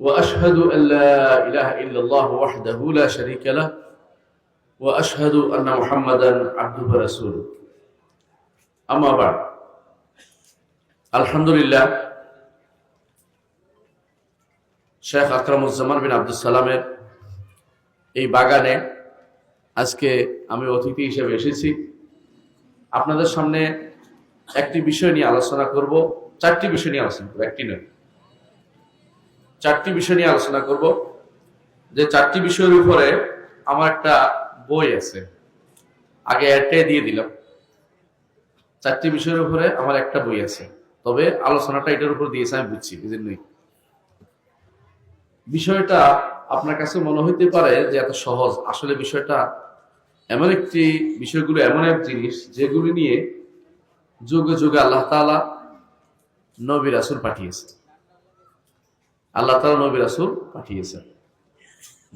واشهد ان لا اله الا الله وحده لا شريك له واشهد ان محمدا عبده ورسوله اما بعد الحمد لله শেখ আকরামুজ্জামান বিন আব্দুল সালামের এই বাগানে আজকে আমি অতিথি হিসেবে এসেছি আপনাদের সামনে একটি বিষয় নিয়ে আলোচনা করব চারটি বিষয় নিয়ে আলোচনা করবো একটি নয় চারটি বিষয় নিয়ে আলোচনা করব। যে চারটি বিষয়ের উপরে আমার একটা বই আছে। আগে একটাই দিয়ে দিলাম। চারটি বিষয়ের উপরে আমার একটা বই আছে। তবে আলোচনাটা এটার উপর দিয়েছে, আমি বুঝছি বুঝলেন বিষয়টা আপনার কাছে মনে হইতে পারে যে এত সহজ। আসলে বিষয়টা এমন একটি, বিষয়গুলো এমন এক জিনিস যেগুলি নিয়ে যুগে যুগে আল্লাহ তাআলা নবী রাসূল পাঠিয়েছে আল্লাহ তালা নবী রাসুল পাঠিয়েছেন।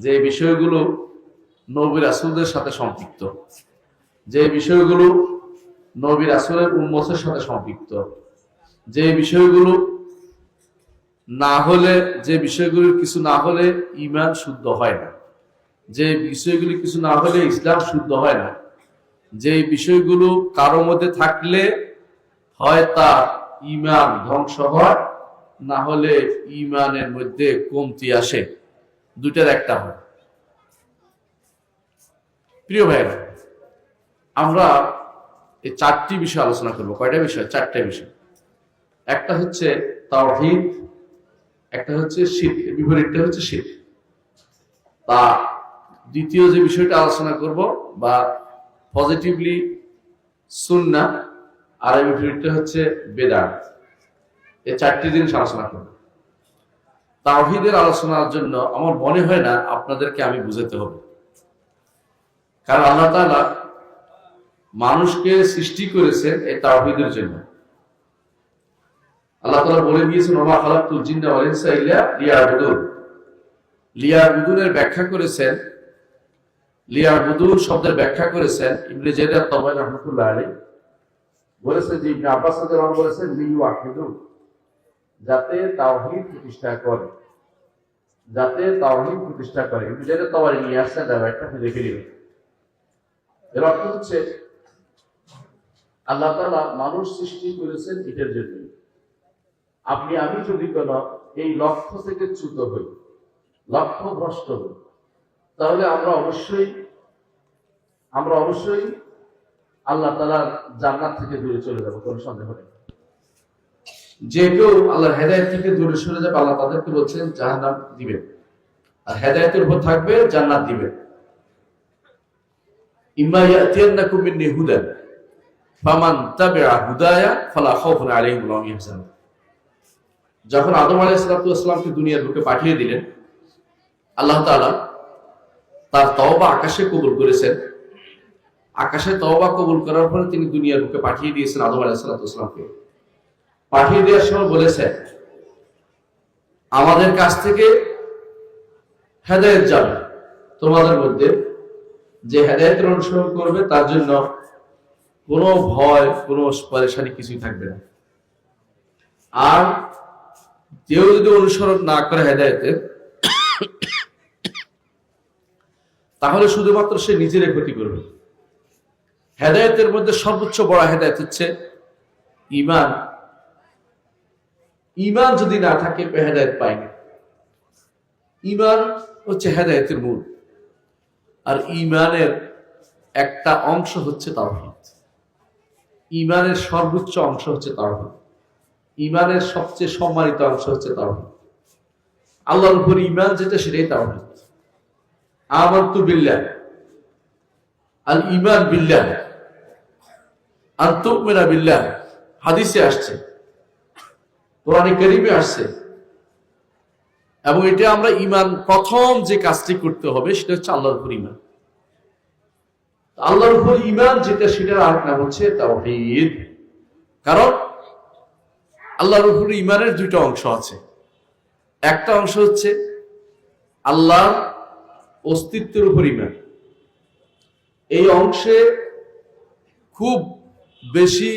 যে বিষয়গুলো নবী রাসুলদের সাথে সম্পৃক্ত, যে বিষয়গুলো নবী রাসুলের উন্মতের সাথে সম্পৃক্ত, যে বিষয়গুলো না হলে, যে বিষয়গুলোর কিছু না হলে ইমান শুদ্ধ হয় না, যে বিষয়গুলি কিছু না হলে ইসলাম শুদ্ধ হয় না, যে বিষয়গুলো কারও মধ্যে থাকলে হয় তার ইমান ধ্বংস হয় না হলে ইমানের মধ্যে কমতি আসে। দুটার একটা হয়। প্রিয় ভাইরা আমরা এই চারটি বিষয় আলোচনা করব। কয়টা বিষয়? চারটা বিষয়। একটা হচ্ছে তাওহীদ, একটা হচ্ছে শীত বিপরীতটা হচ্ছে শীত তা দ্বিতীয় যে বিষয়টা আলোচনা করব বা পজিটিভলি সুন্না আর বিপরীতটা হচ্ছে বেদান্ত। এই চারটি জিনিস আলোচনা করব। তাওহিদের আলোচনার জন্য আমার মনে হয় না আপনাদেরকে আমি বুঝাতে হবে। কারণ আল্লাহ তাআলা মানুষকে সৃষ্টি করেছেন এই তাওহিদের জন্য। আল্লাহ তাআলা বলে দিয়েছেন, ওমা ওয়াল ইনসা ইল্লা লিয়াবুদুন। লিয়াবুদুনের ব্যাখ্যা করেছেন, লিয়াবুদুন শব্দের ব্যাখ্যা করেছেন ইবনে তাবারি রাহমাতুল্লাহ আলাইহি। বলেছেন যে আব্বাস বলেছেন লিওয়াহিদুন যাতে তাওহীদ প্রতিষ্ঠা করে। যাতে তাওহীদ প্রতিষ্ঠা করে। কিন্তু যেটা তাওয়ারি নিয়ে আসছেন তার একটা দেখে নেবেন এর অর্থ হচ্ছে, আল্লাহ তাআলা মানুষ সৃষ্টি করেছেন এটার জন্য। আপনি, আমি যদি কোন এই লক্ষ্য থেকে চ্যুত হই লক্ষ্য ভ্রষ্ট হই, তাহলে আমরা অবশ্যই আমরা অবশ্যই আল্লাহ তাআলার জান্নাত থেকে দূরে চলে যাব, কোনো সন্দেহ নেই। যে কেউ আল্লাহর হেদায়ত থেকে দূরে সরে যাবে, আল্লাহ তাদেরকে বলছেন, জাহান্নাম দিবেন। আর হেদায়তের উপর থাকবে, জান্নাত দিবেন। ইম্মা ইয়াতিয়ান্নাকুম মিন্নি হুদান, ফামান তাবিআ হুদায়া ফালা খাউফুন আলাইহিম ওয়া ইয়াহজানুন যখন আদম আলাইহিস দুনিয়ার বুকে পাঠিয়ে দিলেন, আল্লাহ তাআলা তার তওবা আকাশে কবুল করেছেন। আকাশে তওবা কবুল করার পরে তিনি দুনিয়ার বুকে পাঠিয়ে দিয়েছেন আদম আলাইহিস সালাতু ওয়াসসালামকে পাঠিয়ে দেওয়ার সময় বলেছে, আমাদের কাছ থেকে হেদায়ত যাবে তোমাদের মধ্যে। যে হেদায়তের অনুসরণ করবে, তার জন্য কোনো ভয়, কোনো পরেশানি কিছুই থাকবে না। আর কেউ যদি অনুসরণ না করে হেদায়তের তাহলে শুধুমাত্র সে নিজের ক্ষতি করবে। হেদায়তের মধ্যে সর্বোচ্চ বড় হেদায়ত হচ্ছে ইমান। ইমান যদি না থাকে হেদায়ত পাই না ইমান হচ্ছে হেদায়তের মূল। আর ইমানের একটা অংশ হচ্ছে তাওহীদ। ইমানের সর্বোচ্চ অংশ হচ্ছে তাওহীদ। ইমানের সবচেয়ে সম্মানিত অংশ হচ্ছে তাওহীদ। আল্লাহর উপর ইমান যেটা, সেটাই তাওহীদ। আমানতু বিল্লাহ। আল ইমান বিল্লাহ। আন তুমিনা বিল্লাহ। হাদিসে আসছে। কোরআনে করিমে আসছে। এবং এটা আমরা ইমান প্রথম যে কাজটি করতে হবে, সেটা হচ্ছে আল্লাহর উপর ইমান আল্লাহর উপর ইমান যেটা, সেটার আর নাম হচ্ছে তাওহীদ। কারণ আল্লাহর উপর ইমানের দুইটা অংশ আছে। একটা অংশ হচ্ছে আল্লাহ অস্তিত্বের উপর ইমান এই অংশে খুব বেশি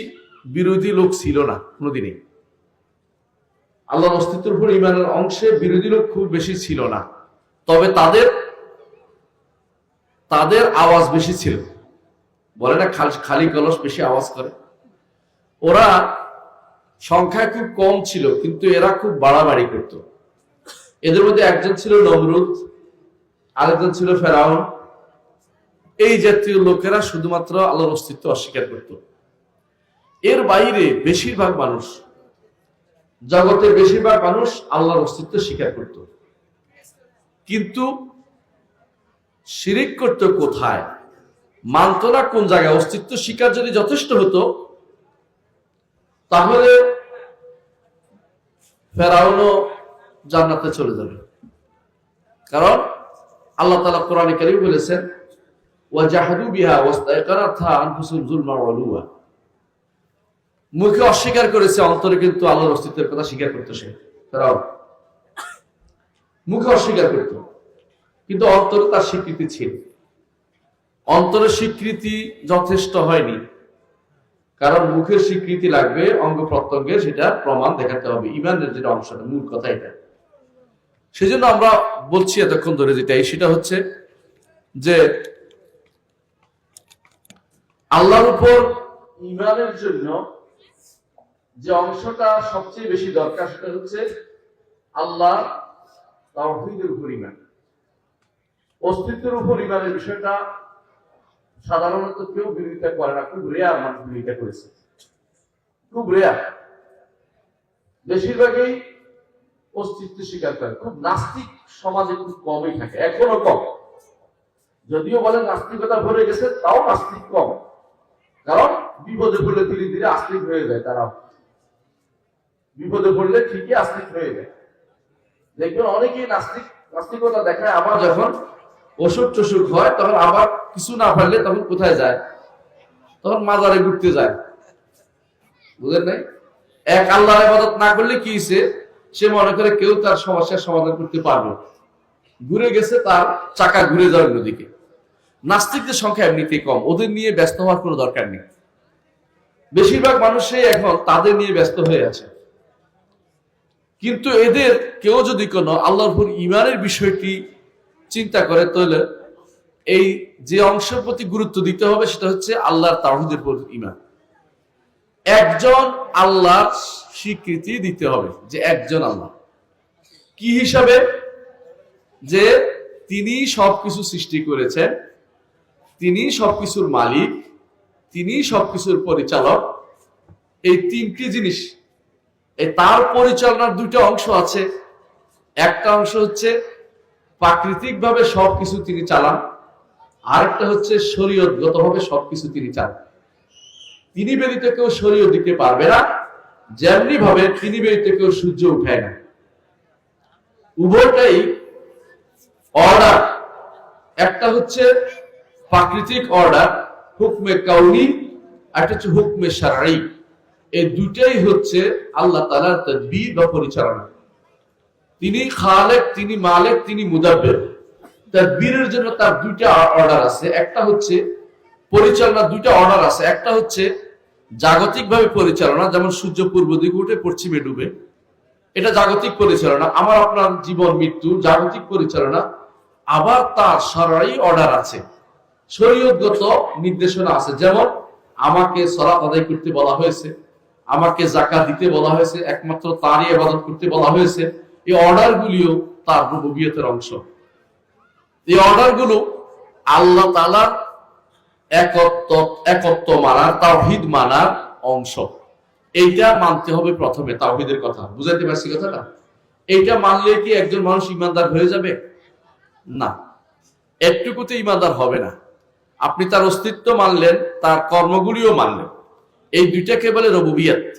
বিরোধী লোক ছিল না, কোনোদিনই। আল্লাহর অস্তিত্বের উপর ইমানের অংশে বিরোধী লোক খুব বেশি ছিল না। তবে তাদের তাদের আওয়াজ বেশি ছিল। বলে না, খাল- কলস বেশি আওয়াজ করে। ওরা সংখ্যায় খুব কম ছিল, কিন্তু এরা খুব বাড়াবাড়ি করত। এদের মধ্যে একজন ছিল নমরুদ, আরেকজন ছিল ফেরাউন। এই জাতীয় লোকেরা শুধুমাত্র আল্লাহর অস্তিত্ব অস্বীকার করত। এর বাইরে বেশিরভাগ মানুষ জগতের বেশিরভাগ মানুষ আল্লাহর অস্তিত্ব স্বীকার করত। কিন্তু শিরিক করত কোথায়? মানত না কোন জায়গায়? অস্তিত্ব স্বীকার যদি যথেষ্ট হতো, তাহলে ফেরাউনও জান্নাতে চলে যাবে। কারণ আল্লাহ তালা কোরআনে কারিম বলেছেন, ওয়াজাহাদু বিহা ওয়াস্তাইকানাথা আনফুসুল যুলমা ওয়া লুওয়া মুখে অস্বীকার করেছে, অন্তরে কিন্তু আল্লাহর অস্তিত্বের কথা স্বীকার করতো সে ফেরাউন মুখে অস্বীকার করত। কিন্তু অন্তরে তার স্বীকৃতি ছিল। অন্তরের স্বীকৃতি যথেষ্ট হয়নি। কারণ মুখের স্বীকৃতি লাগবে, অঙ্গ প্রত্যঙ্গের সেটা প্রমাণ দেখাতে হবে। ইমানের যেটা অংশটা, মূল কথা এটা। সেজন্য আমরা বলছি এতক্ষণ ধরে যেটা, এই সেটা হচ্ছে যে আল্লাহর উপর ইমানের জন্য যে অংশটা সবচেয়ে বেশি দরকার সেটা হচ্ছে আল্লাহ তাওহীদের উপর ইমান অস্তিত্বের উপর ইমানের বিষয়টা সাধারণত কেউ বিরোধিতা করে না, খুব রেয়ার মানুষ বিরোধিতা করেছে। খুব রেয়ার বেশিরভাগই অস্তিত্ব স্বীকার করে। খুব নাস্তিক সমাজে খুব কমই থাকে, এখনও কম। যদিও বলে নাস্তিকতা ভরে গেছে, তাও নাস্তিক কম। কারণ বিপদে পড়লে ধীরে ধীরে আস্তিক হয়ে যায় তারা। বিপদে পড়লে ঠিকই আস্তিক হয়ে যায়। দেখবেন অনেকেই নাস্তিক নাস্তিকতা দেখায় আমার যখন অসুখ টসুখ হয় তখন আবার কিছু না পারলে তখন কোথায় যায়? তখন মাজারে ঘুরতে যায়। বুঝলেন নাই? এক আল্লাহর ইবাদত না করলে কি হয়েছে সে মনে করে কেউ তার সমস্যার সমাধান করতে পারবে। ঘুরে গেছে তার চাকা ঘুরে যাওয়ার অন্যদিকে। নাস্তিকদের সংখ্যা এমনিতেই কম। ওদের নিয়ে ব্যস্ত হওয়ার কোনো দরকার নেই। বেশিরভাগ মানুষই এখন তাদের নিয়ে ব্যস্ত হয়ে আছে। কিন্তু এদের কেউ যদি কোনো আল্লাহর ইমানের বিষয়টি চিন্তা করে, তাহলে এই যে অংশের প্রতি গুরুত্ব দিতে হবে, সেটা হচ্ছে আল্লাহর তাহিদের উপর ইমান একজন আল্লাহর স্বীকৃতি দিতে হবে যে একজন আল্লাহ। কি হিসাবে? যে তিনি সবকিছু সৃষ্টি করেছেন, তিনি সবকিছুর মালিক, তিনি সবকিছুর পরিচালক। এই তিনটি জিনিস এই তার পরিচালনার দুটো অংশ আছে। একটা অংশ হচ্ছে প্রাকৃতিক ভাবে সবকিছু তিনি চালান, আরেকটা হচ্ছে শরীয়তগত ভাবে সবকিছু তিনি চালান। তিনি ব্যতীত কেউ শরীয় দিতে পারবে না যেমনি ভাবে তিনি ব্যতীত কেউ সূর্য উঠায় না। উভয়টাই অর্ডার। একটা হচ্ছে প্রাকৃতিক অর্ডার, হুকমে কাউনি একটা হচ্ছে হুকমে সারাই এই দুটাই হচ্ছে আল্লাহ তালার তদবির বা পরিচালনা। তিনি খালেক, তিনি মালেক, তিনি মুদাব্বের। তদবিরের জন্য তার দুইটা অর্ডার আছে। একটা হচ্ছে পরিচালনা, দুইটা অর্ডার আছে। একটা হচ্ছে জাগতিক ভাবে পরিচালনা, যেমন সূর্য পূর্ব দিকে উঠে পশ্চিমে ডুবে। এটা জাগতিক পরিচালনা। আমার, আপনার জীবন, মৃত্যু, জাগতিক পরিচালনা। আবার তার সরাই অর্ডার আছে। শরীয়তগত নির্দেশনা আছে। যেমন আমাকে সলাত আদায় করতে বলা হয়েছে। আমাকে জাকা দিতে বলা হয়েছে, একমাত্র তারই আবাদত করতে বলা হয়েছে, এই অর্ডার গুলিও তার রুবিয়তের অংশ। এই অর্ডারগুলো আল্লাহ তালার একত্ব একত্ব মানার, তাওহিদ মানার অংশ। এইটা মানতে হবে প্রথমে, তাওহিদের কথা। বুঝাইতে পারছি কথাটা? এইটা মানলে কি একজন মানুষ ইমানদার হয়ে যাবে? না। একটুকুতে ইমানদার হবে না। আপনি তার অস্তিত্ব মানলেন, তার কর্মগুলিও মানলেন। এই দুইটাকে বলে? রবুবিয়ত।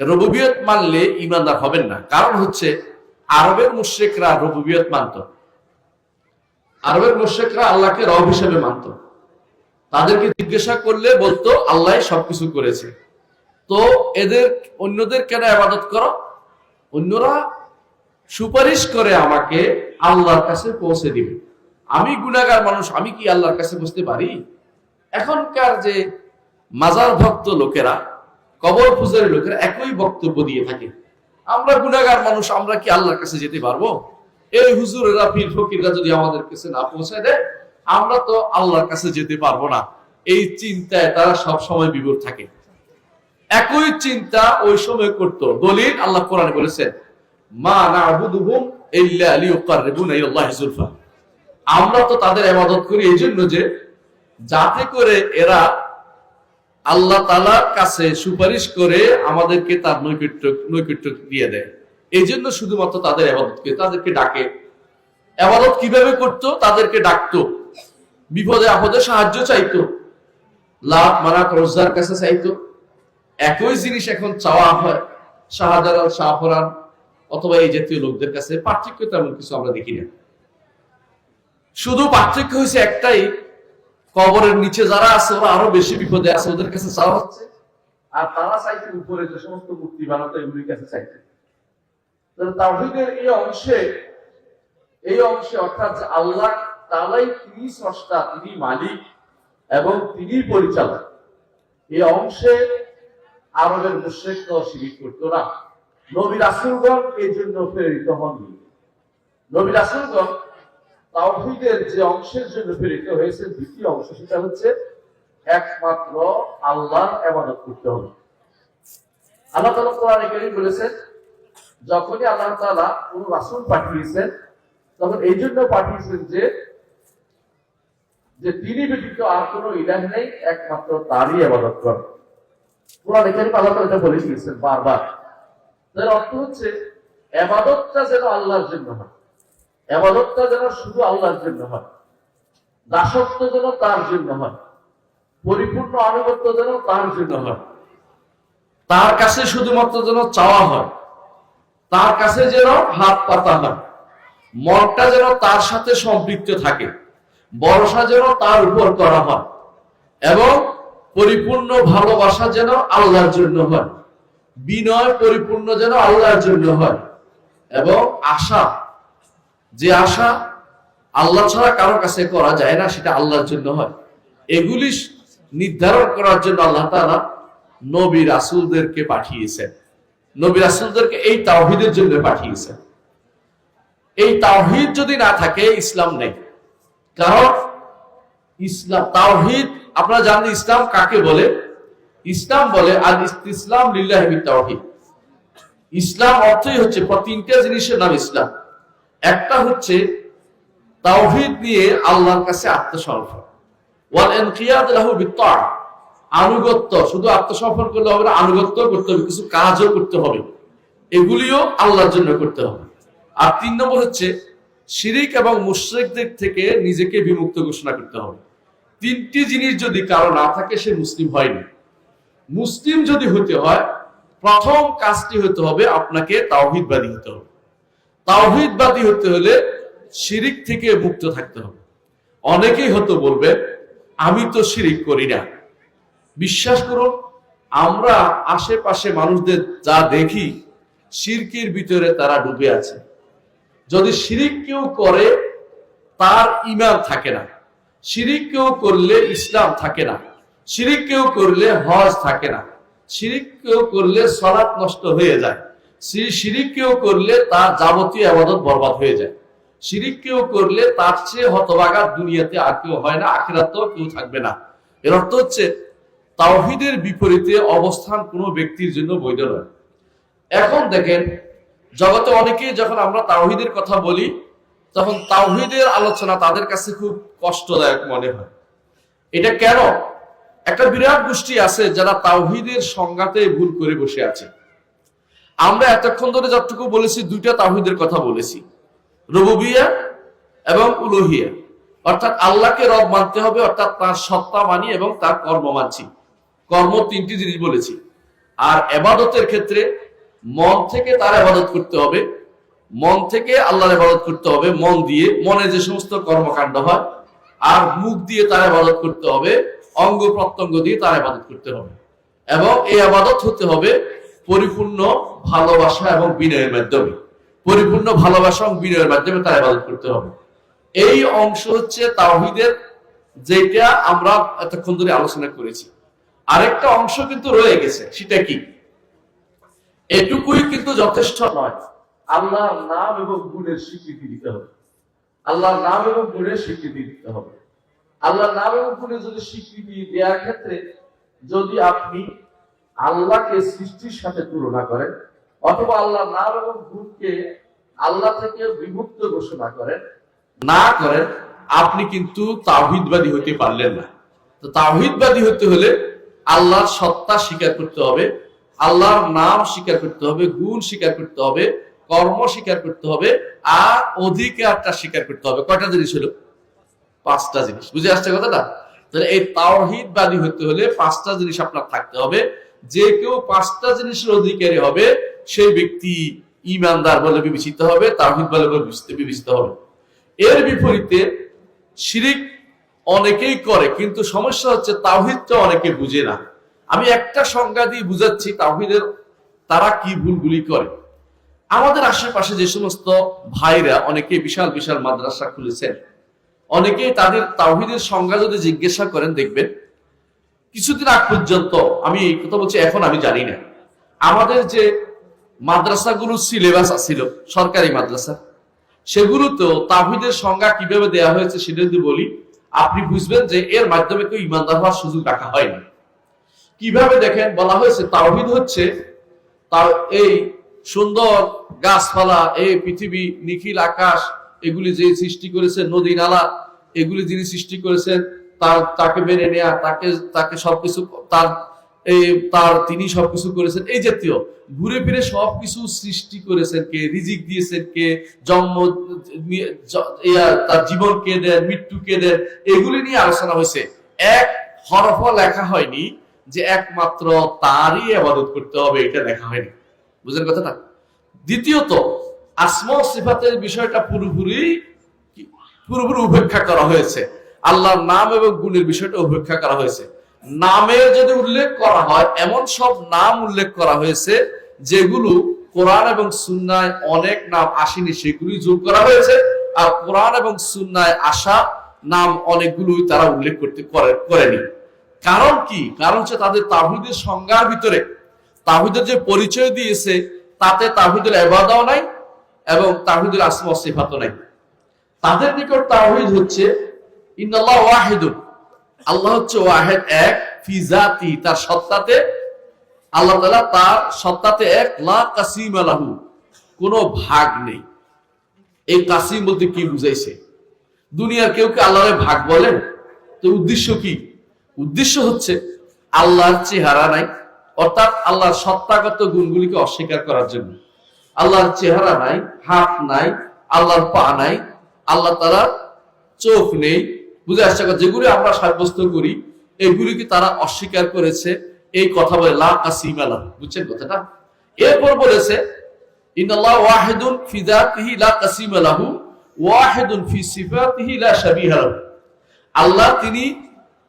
রবুবিয়ত মানলে ইমানদার হবেন না। কারণ হচ্ছে, আরবের মুশ্রিকরা রবুবিয়ত মানত। আরবের মুশ্রিকরা আল্লাহকে রব হিসেবে মানত। তাদেরকে জিজ্ঞাসা করলে বলতো, আল্লাহ সবকিছু করেছে। তো এদের, অন্যদের কেন আবাদত করো? অন্যরা সুপারিশ করে আমাকে আল্লাহর কাছে পৌঁছে দিবে। আমি গুণাগার মানুষ, আমি কি আল্লাহর কাছে বুঝতে পারি? এখনকার যে মাজার ভক্ত লোকেরা, কবর পূজারী লোকেরা একই বক্তব্য দিয়ে থাকে। আমরা গুণাগার মানুষ, আমরা কি আল্লাহর কাছে যেতে পারব? এই হুজুরেরা, পীর ফকিররা যদি আমাদের কাছে না পৌঁছায় দেয়, আমরা তো আল্লাহর কাছে যেতে পারব না। এই চিন্তায় তারা সব সময় বিভোর থাকে। একই চিন্তা ওই সময় করতো। দলিল আল্লাহ কোরআনে বলেছেন, মা না'বুদুহুম ইল্লা লিয়ুকাররিবুনা ইলাল্লাহি যুলফা আমরা তো তাদের ইবাদত করি এই জন্য যে, যাতে করে এরা আল্লাহ তালার কাছে সুপারিশ করে আমাদেরকে তার নৈকট্য নৈকট্য দিয়ে দেয়। এই জন্য শুধুমাত্র তাদের আবাদতকে, তাদেরকে ডাকে। আবাদত কীভাবে করতো? তাদেরকে ডাকতো। বিপদে আপদে সাহায্য চাইতো। লাভ, মারাত রোজদার কাছে চাইতো। একই জিনিস এখন চাওয়া হয়। শাহজালাল শাহরান অথবা এই জাতীয় লোকদের কাছে পার্থক্য তেমন কিছু আমরা দেখি না। শুধু পার্থক্য হয়েছে একটাই কবরের নিচে যারা আছে, ওরা আরও বেশি বিপদে আছে, ওদের কাছে চাওয়া হচ্ছে। আর তারা চাইতে উপরে যে সমস্ত মূর্তি বানাতো এগুলির কাছে চাইতে। তাহলে এই অংশে এই অংশে অর্থাৎ আল্লাহ তালাই তিনি স্রষ্টা, তিনি মালিক এবং তিনি পরিচালক। এই অংশে আরবের মুশ্রেক তো শিরিক করতো না। নবী রাসুলগণ এই জন্য প্রেরিত হননি। নবী রাসুলগণ তাওহীদের যে অংশের জন্য প্রেরিত হয়েছে, দ্বিতীয় অংশ সেটা হচ্ছে একমাত্র আল্লাহর ইবাদত করতে হবে। আল্লাহ তাআলা কোরআনে কারীম বলেছেন, যখনই আল্লাহ তাআলা কোন রাসূল পাঠিয়েছেন, তখন এই জন্য পাঠিয়েছেন যে যে তিনি ব্যতীত আর কোনো ইলাহ নেই, একমাত্র তারই ইবাদত কর। কোরআনে কারীম আল্লাহ তাআলা এটা বলে দিয়েছেন বারবার। তার অর্থ হচ্ছে, ইবাদতটা যেন আল্লাহর জন্য হয়। এবাদতটা যেন শুধু আল্লাহর জন্য হয়, দাসত্ব যেন তার জন্য হয়, পরিপূর্ণ আনুগত্য যেন তার জন্য হয়। তার কাছে শুধুমাত্র যেন চাওয়া হয়, তার কাছে যেন হাত পাতা হয়, মনটা যেন তার সাথে সম্পৃক্ত থাকে, ভরসা যেন তার উপর করা হয়, এবং পরিপূর্ণ ভালোবাসা যেন আল্লাহর জন্য হয়, বিনয় পরিপূর্ণ যেন আল্লাহর জন্য হয়, এবং আশা যে আশা আল্লাহ ছাড়া কারও কাছে করা যায় না, সেটা আল্লাহর জন্য হয়। এগুলি নির্ধারণ করার জন্য আল্লাহ তারা নবী রাসুলদেরকে পাঠিয়েছেন। নবী রাসুলদেরকে এই তাওহিদের জন্য পাঠিয়েছেন। এই তাওহিদ যদি না থাকে, ইসলাম নেই। কারণ ইসলাম, তাওহিদ, আপনারা জানেন ইসলাম কাকে বলে? ইসলাম বলে আর ইসলাম লিল্লাহ তাওহিদ। ইসলাম অর্থই হচ্ছে তিনটা জিনিসের নাম ইসলাম। একটা হচ্ছে তাওহিদ নিয়ে আল্লাহর কাছে আত্মসমর্পণ। ওয়াল ইনকিয়াদ লাহু বিত্তাআ আনুগত্য, শুধু আত্মসমর্পণ করলে হবে না, আনুগত্য করতে হবে, কিছু কাজও করতে হবে। এগুলিও আল্লাহর জন্য করতে হবে। আর তিন নম্বর হচ্ছে শিরিক এবং মুশরিকদের থেকে নিজেকে বিমুক্ত ঘোষণা করতে হবে। তিনটি জিনিস যদি কারও না থাকে, সে মুসলিম হয়নি। মুসলিম যদি হতে হয়, প্রথম কাজটি হতে হবে আপনাকে তাওহিদবাদী হতে হবে। তাওহিদবাদী হতে হলে শিরিক থেকে মুক্ত থাকতে হবে। অনেকেই হয়তো বলবে, আমি তো শিরিক করি না। বিশ্বাস করুন, আমরা আশেপাশে মানুষদের যা দেখি, শিরকের ভিতরে তারা ডুবে আছে। যদি শিরিক কেউ করে, তার ইমান থাকে না। শিরিক কেউ করলে ইসলাম থাকে না। শিরিক কেউ করলে হজ থাকে না। শিরিক কেউ করলে সলাৎ নষ্ট হয়ে যায়। শিরিক কেউ করলে তার যাবতীয় আবাদত বরবাদ হয়ে যায়। শিরিক কেউ করলে তার চেয়ে হতবাগা দুনিয়াতে আর কেউ হয় না, আখিরাতেও কেউ থাকবে না। এর অর্থ হচ্ছে, তাওহিদের বিপরীতে অবস্থান কোনো ব্যক্তির জন্য বৈধ নয়। এখন দেখেন, জগতে অনেকেই যখন আমরা তাওহিদের কথা বলি, তখন তাওহিদের আলোচনা তাদের কাছে খুব কষ্টদায়ক মনে হয়। এটা কেন? একটা বিরাট গোষ্ঠী আছে যারা তাওহিদের সংজ্ঞাতে ভুল করে বসে আছে। আমরা এতক্ষণ ধরে যতটুকু বলেছি, দুইটা তাওহিদের কথা বলেছি। রবুবিয়া এবং উলুহিয়া। অর্থাৎ আল্লাহকে রব মানতে হবে, অর্থাৎ তার সত্তা মানি এবং তার কর্ম মানছি। কর্ম তিনটি জিনিস বলেছি। আর এবাদতের ক্ষেত্রে মন থেকে তার আবাদত করতে হবে। মন থেকে আল্লাহর ইবাদত করতে হবে, মন দিয়ে। মনে যে সমস্ত কর্মকাণ্ড হয়, আর মুখ দিয়ে তার ইবাদত করতে হবে, অঙ্গ প্রত্যঙ্গ দিয়ে তার ইবাদত করতে হবে। এবং এই আবাদত হতে হবে পরিপূর্ণ ভালোবাসা এবং বিনয়ের মাধ্যমে। পরিপূর্ণ ভালোবাসা এবং বিনয়ের মাধ্যমে তার ইবাদত করতে হবে। এই অংশ হচ্ছে তাওহিদের, যেটা আমরা এতক্ষণ ধরে আলোচনা করেছি। আরেকটা অংশ কিন্তু রয়ে গেছে, সেটা কি? এটুকুই কিন্তু যথেষ্ট নয়। আল্লাহর নাম এবং গুণের স্বীকৃতি দিতে হবে। আল্লাহর নাম এবং গুণের স্বীকৃতি দিতে হবে। আল্লাহর নাম এবং গুণের যদি স্বীকৃতি দেওয়ার ক্ষেত্রে যদি আপনি আল্লাহকে সৃষ্টির সাথে তুলনা করেন, অথবা আল্লাহর নাম এবং গুণকে আল্লাহ থেকে বিমুক্ত ঘোষণা করেন, না করেন, আপনি কিন্তু তাওহিদবাদী হতে পারলেন না। তো তাওহিদবাদী হতে হলে আল্লাহর সত্তা স্বীকার করতে হবে, আল্লাহর নাম স্বীকার করতে হবে, গুণ স্বীকার করতে হবে, কর্ম স্বীকার করতে হবে, আর অধিকারটা স্বীকার করতে হবে। কয়টা জিনিস হলো? পাঁচটা জিনিস। বুঝে আসছে কথাটা? তাহলে এই তাওহিদবাদী হতে হলে পাঁচটা জিনিস আপনার থাকতে হবে। যে কেউ পাঁচটা জিনিসের অধিকারী হবে, সেই ব্যক্তি ইমানদার বলে বিবেচিত হবে, তাওহিদ বলে বিবেচিত- হবে। এর বিপরীতে শিরিক অনেকেই করে, কিন্তু সমস্যা হচ্ছে তাওহিদটা অনেকে বুঝে না। আমি একটা সংজ্ঞা দিয়ে বুঝাচ্ছি তাহিদের তারা কি ভুলগুলি করে। আমাদের আশেপাশে যে সমস্ত ভাইরা অনেকে বিশাল বিশাল মাদ্রাসা খুলেছেন। অনেকেই তাদের তাওহিদের সংজ্ঞা যদি জিজ্ঞাসা করেন দেখবেন কিছুদিন আগ পর্যন্ত আমি এই কথা বলছি, এখন আমি জানি না। আমাদের যে মাদ্রাসাগুলোর সিলেবাস ছিল সরকারি মাদ্রাসা সেগুলো তো তাহিদের সংজ্ঞা কীভাবে দেয়া হয়েছে সেটা যদি বলি, আপনি বুঝবেন যে এর মাধ্যমে কেউ ইমানদার হওয়ার সুযোগ রাখা হয়নি। কীভাবে দেখেন, বলা হয়েছে তাওহিদ হচ্ছে তার এই সুন্দর গাছপালা এই পৃথিবী, নিখিল আকাশ, এগুলি যে সৃষ্টি করেছে, নদী, নালা, এগুলি যিনি সৃষ্টি করেছেন তার, তাকে মেনে নেয়া, তাকে তাকে সবকিছু, তার, এই, তার তিনি সবকিছু করেছেন। এই জাতীয় ঘুরে ফিরে সবকিছু সৃষ্টি করেছেন কে? রিজিক দিয়েছেন কে? জন্ম তার জীবন কে দেন, মৃত্যু কে দেন? এগুলি নিয়ে আলোচনা হয়েছে। এক হরফ লেখা হয়নি যে একমাত্র তারই আবাদত করতে হবে, এটা লেখা হয়নি। বুঝলেন কথাটা? দ্বিতীয়ত, আসমা সিফাতের বিষয়টা পুরোপুরি পুরোপুরি উপেক্ষা করা হয়েছে। আল্লাহর নাম এবং গুণের বিষয়টা উপেক্ষা করা হয়েছে। নামের যদি উল্লেখ করা হয়, এমন সব নাম উল্লেখ করা হয়েছে, যেগুলো কোরআন এবং সুন্নায় অনেক নাম আসেনি সেগুলি যোগ করা হয়েছে। আর কোরআন এবং সুন্নায় আসা নাম অনেকগুলোই তারা উল্লেখ করতে করে- করেনি। কারণ কি? কারণ হচ্ছে তাদের তাহিদের সংজ্ঞার ভিতরে। তাহিদের যে পরিচয় দিয়েছে, তাতে তাহিদের এবাদাও নাই এবং তাহিদের আসমা সিফাতও নাই। তাদের নিকট তাহিদ হচ্ছে ওয়াহিদুন আল্লাহ হচ্ছে ওয়াহেদ এক ফিজাতি তার সত্তাতে। আল্লাহ তাআলা তার সত্তাতে এক, লা কাসিম আলাহু কোনো ভাগ নেই। এই কাসিম বলতে কি বুঝাইছে? দুনিয়ার কেউ কি আল্লাহরে ভাগ বলেন? তো উদ্দেশ্য কি? উদ্দেশ্য হচ্ছে আল্লাহর চেহারা নাই, অর্থাৎ আল্লাহর সত্তাগত গুণগুলিকে অস্বীকার করার জন্য। আল্লাহর চেহারা নাই, হাত নাই, আল্লাহর পা নাই, আল্লাহ তারা চোখ নেই বুঝে আসছে? যেগুলি আমরা সাব্যস্ত করি, এগুলিকে তারা অস্বীকার করেছে। এই কথা বলে, লা বুঝছেন কথাটা? এরপর বলেছে আল্লাহ তিনি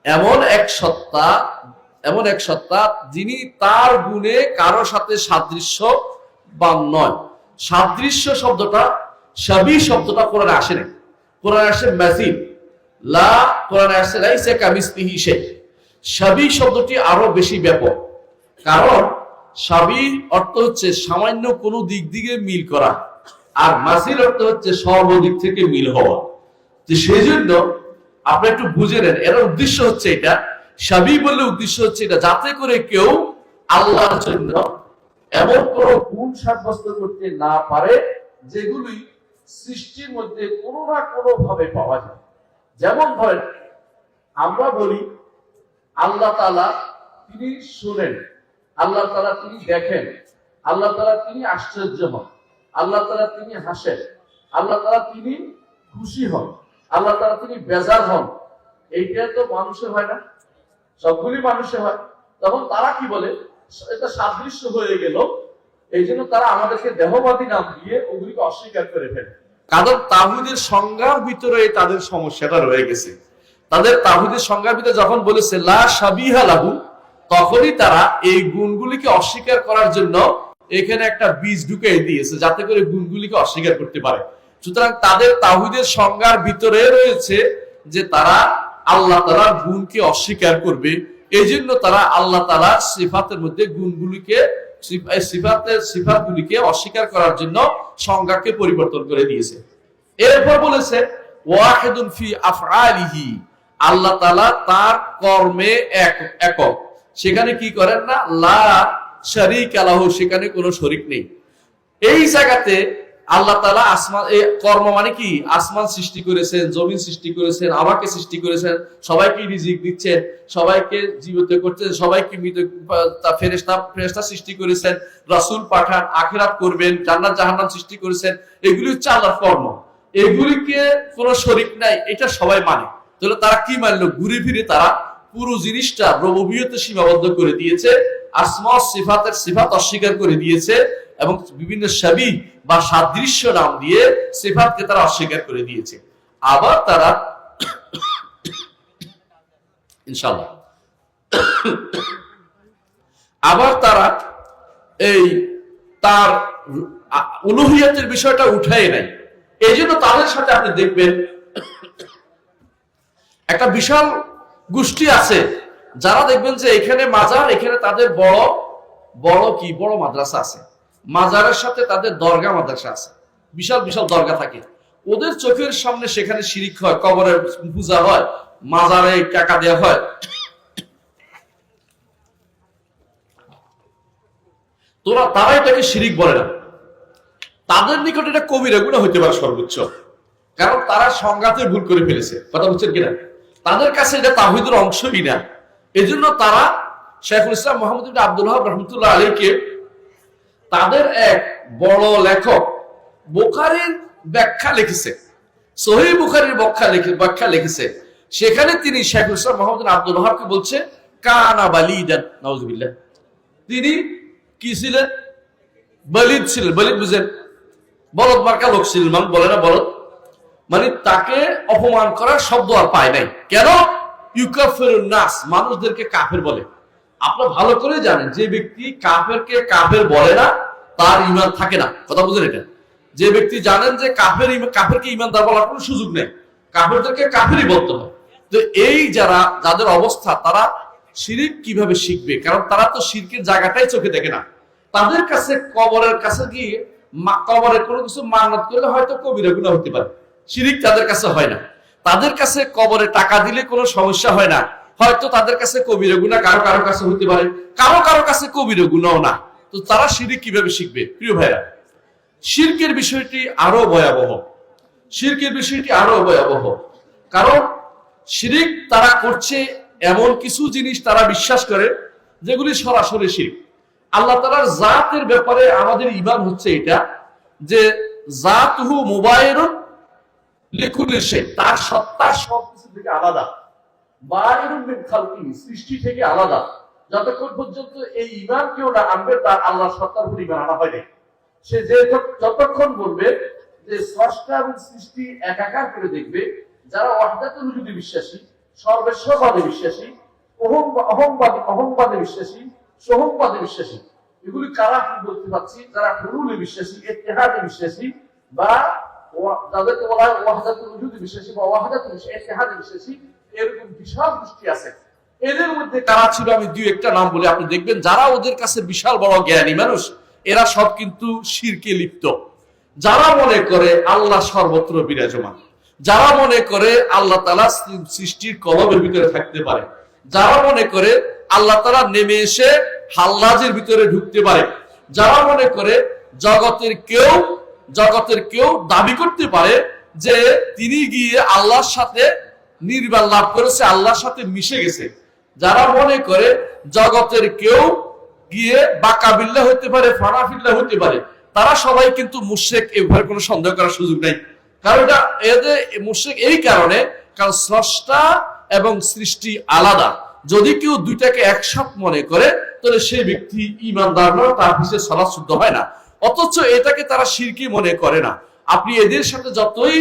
এমন এক সত্তা, এমন এক সত্তা যিনি তার গুণে কারও সাথে সাদৃশ্য বা নয়। সাদৃশ্য শব্দটা সাবি শব্দটা কোরআনে আসে না কোরআনে আসে মাজিদ লা, কোরআনে আসে লাইসা কামিসলিহি শে সাবি শব্দটি আরও বেশি ব্যাপক। কারণ সাবি অর্থ হচ্ছে সামান্য কোনো দিক দিকে মিল করা, আর মাসির অর্থ হচ্ছে সর্বদিক থেকে মিল হওয়া। তো সেই জন্য আপনি একটু বুঝে নেন, এর উদ্দেশ্য হচ্ছে এটা। সাবি বলে উদ্দেশ্য হচ্ছে এটা, যাতে করে কেউ আল্লাহর জন্য এমন কোন গুণ সাব্যস্ত করতে না পারে, যেগুলি সৃষ্টির মধ্যে কোনো না কোনো ভাবে পাওয়া যায়। যেমন ধরেন, আমরা বলি, আল্লাহ তালা তিনি শুনেন, আল্লাহ তালা তিনি দেখেন, আল্লাহ তালা তিনি আশ্চর্য হন, আল্লাহ তালা তিনি হাসেন, আল্লাহ তালা তিনি খুশি হন, আল্লাহ তালা তিনি বেজার হন। এইটা তো মানুষের হয় না, সবগুলি মানুষের হয়। তখন তারা কি বলে? এটা সাদৃশ্য হয়ে গেল এই জন্য তারা আমাদেরকে দেহবাদী নাম দিয়ে ওগুলিকে অস্বীকার করে ফেলে। কারণ তাহুদের সংজ্ঞার ভিতরে তাদের সমস্যাটা রয়ে গেছে। তাদের তাহুদের সংজ্ঞার ভিতরে যখন বলেছে লাহু তখনই তারা এই গুণগুলিকে অস্বীকার করার জন্য এখানে একটা বীজ ঢুকে দিয়েছে, যাতে করে গুণগুলিকে অস্বীকার করতে পারে। সুতরাং তাদের তাহিদের সংজ্ঞার ভিতরে রয়েছে যে তারা আল্লাহ তালার গুণকে অস্বীকার করবে। এই জন্য তারা আল্লাহ তালা সিফাতের মধ্যে গুণগুলিকে সিফাতের সিফাতগুলিকে অস্বীকার করার জন্য সংজ্ঞাকে পরিবর্তন করে দিয়েছে। এরপর বলেছে ওয়াহেদুল ফি আফআলিহি। আল্লাহ তাআলা তার কর্মে এক একক। সেখানে কি করেন না? লা শারিক আলাহু সেখানে কোনো শরিক নেই। এই জায়গাতে আল্লাহ তালা আসমান এই কর্ম মানে কি? আসমান সৃষ্টি করেছেন, জমিন সৃষ্টি করেছেন আমাকে সৃষ্টি করেছেন, সবাইকে রিজিক দিচ্ছেন, সবাইকে জীবিত করছেন, সবাইকে মৃত, তা ফেরেশতা ফেরেশতা সৃষ্টি করেছেন, রাসূল পাঠান, আখিরাত করবেন, জান্নাত, জাহান্নাম সৃষ্টি করেছেন, এগুলি হচ্ছে আল্লাহর কর্ম। এগুলিকে কোনো শরিক নাই, এটা সবাই মানে। তাহলে তারা কি মানলো? ঘুরে ফিরে তারা পুরো জিনিসটা রববিয়তে সীমাবদ্ধ করে দিয়েছে আসমা সিফাতের সিফাত অস্বীকার করে দিয়েছে এবং বিভিন্ন সাবি বা সাদৃশ্য নাম দিয়ে সিফাতকে তারা অস্বীকার করে দিয়েছে। আবার তারা ইনশাল্লাহ আবার তারা এই তার উলুহিয়াতের বিষয়টা উঠায় নাই। এই জন্য তাদের সাথে আপনি দেখবেন একটা বিশাল গোষ্ঠী আছে, যারা দেখবেন যে এখানে মাজার, এখানে তাদের বড় বড় কি? বড় মাদ্রাসা আছে। মাজারের সাথে তাদের দরগা মাদ্রাসা আছে। বিশাল বিশাল দরগা থাকে। ওদের চোখের সামনে সেখানে শিরিক হয়, কবরের পূজা হয়, মাজারে টাকা দেওয়া হয়। তোরা, তারা এটাকে শিরিক বলে না। তাদের নিকট এটা কবিরা গুণা হইতে পারে সর্বোচ্চ। কারণ তারা সংঘাতে ভুল করে ফেলেছে। কথা বুঝছেন কিনা? তাদের কাছে এটা তাহিদের অংশই না। এজন্য তারা শেখুল ইসলাম মোহাম্মদ ইবনে আব্দুল হাব রহমতুল্লাহ আলীকে তাদের এক বড় লেখক বোখারির ব্যাখ্যা লিখেছে, সহি বুখারির ব্যাখ্যা লিখে, ব্যাখ্যা লিখেছে। সেখানে তিনি শেখুল ইসলাম মোহাম্মদ আব্দুল হাবকে বলছে, কানা বালিদান নাউজুবিল্লাহ। তিনি কি ছিলেন? বলিদ ছিলেন, বলিদ বুঝেন। বলদ মার্কা লোক ছিলেন মানে বলে না বলদ। মানে তাকে অপমান করার শব্দ আর পায় নাই। কেন? ইউকাফের নাস, মানুষদেরকে কাফের বলে। আপনার ভালো করে জানেন, যে ব্যক্তি কাফেরকে কাফের বলে না, তার ইমান থাকে না। কথা বুঝেন এটা? যে ব্যক্তি জানেন যে কাফের কাফেরকে ইমানদার বলার কোনো সুযোগ নেই। কাফেরদেরকে কাফেরই বলতে হয়। তো এই যারা, যাদের অবস্থা, তারা শিরিক কীভাবে শিখবে? কারণ তারা তো শিরকের জায়গাটাই চোখে দেখে না। তাদের কাছে কবরের কাছে গিয়ে কবরে কোনো কিছু মান্নত করলে হয়তো কবিরা গুণা হতে পারে। শিরিক তাদের কাছে হয় না। তাদের কাছে কবরে টাকা দিলে কোনো সমস্যা হয় না। হয়তো তাদের কাছে কবিরা গুণা কারও কারও কাছে হতে পারে, কারও কারও কাছে কবিরা গুণাও না। তো তারা শিরিক কীভাবে শিখবে? প্রিয় ভাইরা, শিরকের বিষয়টি আরও ভয়াবহ। শিরকের বিষয়টি আরও ভয়াবহ। কারণ শিরিক তারা করছে এমন কিছু জিনিস তারা বিশ্বাস করে, যেগুলি সরাসরি শিরিক। আল্লাহ তালার জাতের ব্যাপারে আমাদের ইমান হচ্ছে এটা যে জাতহু মোবাইরুন লিখুন সে তার সত্তা সব কিছু থেকে আলাদা। সৃষ্টি থেকে আলাদা। যতক্ষণ পর্যন্ত এই ইমান কেউ না আনবে, তার আল্লাহর সত্তার উপর ইমান আনা হয় সে যে যতক্ষণ বলবে যে স্রষ্টা এবং সৃষ্টি একাকার করে দেখবে, যারা অহদাতুল যদি বিশ্বাসী, সর্বেশ্বরবাদে বিশ্বাসী অহং অহংবাদী অহংবাদে বিশ্বাসী, সহংবাদে বিশ্বাসী, এগুলি কারা কি বলতে পারছি? যারা হুরুলে বিশ্বাসী ইত্তেহাদে বিশ্বাসী বা যাদেরকে বলা হয় ওয়াহদাতুল বিশ্বাসী বা ওয়াহদাতুল ইত্তেহাদে বিশ্বাসী এরকম বিশাল গোষ্ঠী আছে। এদের মধ্যে কারা ছিল আমি দুই একটা নাম বলে আপনি দেখবেন, যারা ওদের কাছে বিশাল বড় জ্ঞানী মানুষ, এরা সব কিন্তু শিরকে লিপ্ত। যারা মনে করে আল্লাহ সর্বত্র বিরাজমান, যারা মনে করে আল্লাহ তালা সৃষ্টির কলমের ভিতরে থাকতে পারে, যারা মনে করে আল্লাহ তালা নেমে এসে হাল্লাজের ভিতরে ঢুকতে পারে, যারা মনে করে জগতের কেউ জগতের কেউ দাবি করতে পারে যে তিনি গিয়ে আল্লাহর সাথে নির্বাণ লাভ করেছে, আল্লাহর সাথে মিশে গেছে। যারা মনে করে জগতের কেউ গিয়ে বাকাবিল্লা হতে পারে ফানাফিল্লা হতে পারে, তারা সবাই কিন্তু মুশেক এভাবে কোনো সন্দেহ করার সুযোগ নাই। কারণ এটা এদের মুশেক এই কারণে, কারণ স্রষ্টা এবং সৃষ্টি আলাদা। যদি কেউ দুইটাকে একসাথ মনে করে, তাহলে সেই ব্যক্তি ইমানদার নয়, তার পিছিয়ে সলাৎ শুদ্ধ হয় না। অথচ এটাকে তারা শিরকি মনে করে না। আপনি এদের সাথে যতই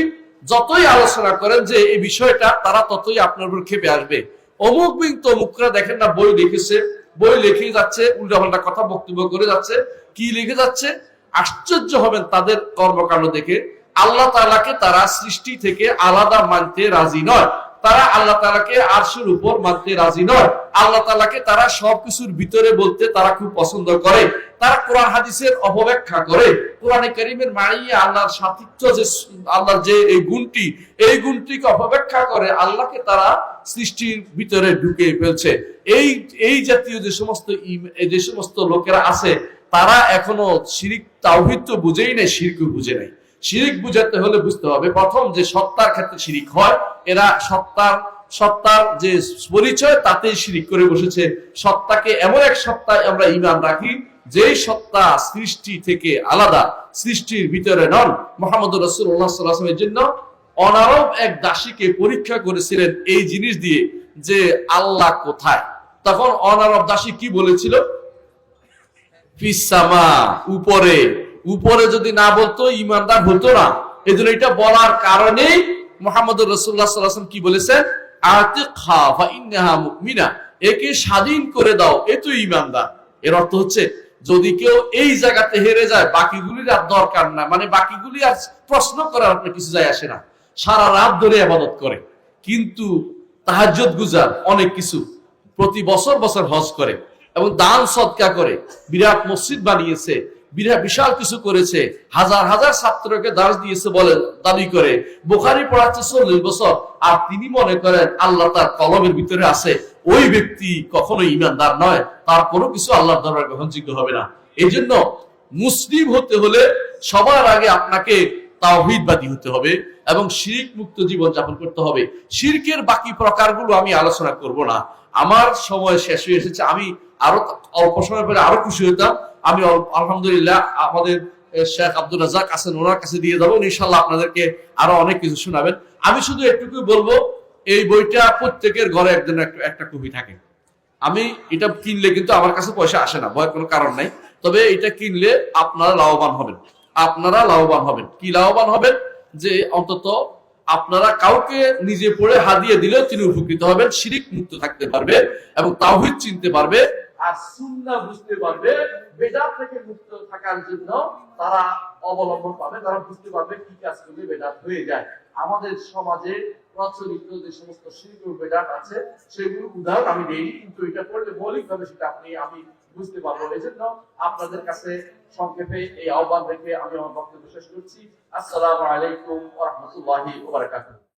যতই আলোচনা করেন যে এই বিষয়টা, তারা ততই আপনার উপর খেপে আসবে। অমুক বিন তমুকরা দেখেন না, বই লিখেছে, বই লিখে যাচ্ছে, উল্টাপাল্টা কথা বক্তব্য করে যাচ্ছে, কি লিখে যাচ্ছে? আশ্চর্য হবেন তাদের কর্মকাণ্ড দেখে। আল্লাহ তালাকে তারা সৃষ্টি থেকে আলাদা মানতে রাজি নয়। তারা আল্লাহ তালাকে আরশের উপর মানতে রাজি নয়। আল্লাহ তালাকে তারা সবকিছুর ভিতরে বলতে তারা খুব পছন্দ করে। তারা কোরআন হাদিসের অপব্যাখ্যা করে। কোরআনে করিমের মারিয়ে আল্লাহর সাথিত্ব যে আল্লাহর যে এই গুণটি, এই গুণটিকে অপব্যাখ্যা করে, আল্লাহকে তারা সৃষ্টির ভিতরে ঢুকে ফেলছে। এই এই জাতীয় যে সমস্ত যে সমস্ত লোকেরা আছে, তারা এখনও শিরিক, তাওহিদ বুঝেই নেই, শিরকে বুঝে নাই। শিরিক বুঝাতে হলে বুঝতে হবে। প্রথম যে সত্তার ক্ষেত্রে শিরিক হয়, এরা সত্তার সত্তার যে পরিচয়, তাতেই শিরিক করে বসেছে। সত্তাকে এমন এক সত্তায় আমরা ইমান রাখি, যেই সত্তা সৃষ্টি থেকে আলাদা, সৃষ্টির ভিতরে নন। মোহাম্মদ সাল্লাহামের জন্য অনারব এক দাসীকে পরীক্ষা করেছিলেন এই জিনিস দিয়ে যে আল্লাহ কোথায়। তখন অনারব দাসী কি বলেছিল? ফিসামা উপরে। উপরে যদি না বলতো ইমানদার হতো না। এই জন্য এটা বলার কারণেই মোহাম্মদ রসুল্লাহ কি মুমিনা। একে স্বাধীন করে দাও, এ তো ইমানদার এর অর্থ হচ্ছে, যদি কেউ এই জায়গাতে হেরে যায়, বাকিগুলির আর দরকার না। মানে বাকিগুলি আর প্রশ্ন করার আপনার কিছু যায় আসে না। সারা রাত ধরে আবাদত করে। কিন্তু তাহাজ্জুদ গুজার অনেক কিছু প্রতি বছর বছর হজ করে এবং দান সৎকা করে। বিরাট মসজিদ বানিয়েছে। বিশাল কিছু করেছে। হাজার হাজার ছাত্রকে দাস দিয়েছে বলে দাবি করে। বোখারি পড়াচ্ছে চল্লিশ বছর। আর তিনি মনে করেন, আল্লাহ তার কলমের ভিতরে আছে। ওই ব্যক্তি কখনো ইমানদার নয়। তার কোনো কিছু আল্লাহর দরবার গ্রহণযোগ্য হবে না। এই জন্য মুসলিম হতে হলে সবার আগে আপনাকে তাওহিদবাদী হতে হবে এবং শিরিক মুক্ত জীবন যাপন করতে হবে। শিরকের বাকি প্রকারগুলো আমি আলোচনা করব না। আমার সময় শেষ হয়ে এসেছে। আমি আরও অল্প সময় পরে আরও খুশি হতাম। আমি আলহামদুলিল্লাহ আমাদের শেখ আব্দুল রাজাক আছেন, ওনার কাছে দিয়ে যাব ইনশাল্লাহ আপনাদেরকে আরও অনেক কিছু শোনাবেন। আমি শুধু একটুকু বলব, এই বইটা প্রত্যেকের ঘরে একজন একটা কপি থাকে। আমি এটা কিনলে কিন্তু আমার কাছে পয়সা আসে না, ভয়ের কোনো কারণ নাই। তবে এটা কিনলে আপনারা লাভবান হবেন। আপনারা লাভবান হবেন। কি লাভবান হবেন? যে অন্তত আপনারা কাউকে নিজে পড়ে হাদিয়ে দিলেও তিনি উপকৃত হবেন, শিরিক মুক্ত থাকতে পারবে এবং তাওহিদ চিনতে পারবে। আর সুন্নাহ বুঝতে পারবে বেদাত থেকে মুক্ত থাকার জন্য তারা অবলম্বন পাবে, তারা বুঝতে পারবে কি কাজ করলে বেদাত হয়ে যায়। আমাদের সমাজে প্রচলিত যে সমস্ত শিল্প বেদাত আছে সেগুলো উদাহরণ আমি দেইনি, কিন্তু এটা পড়লে মৌলিকভাবে সেটা আপনি, আমি বুঝতে পারব। এই জন্য আপনাদের কাছে সংক্ষেপে এই আহ্বান রেখে আমি আমার বক্তব্য শেষ করছি। আসসালামু আলাইকুম ওয়া রাহমাতুল্লাহি ওয়া বারাকাতুহু।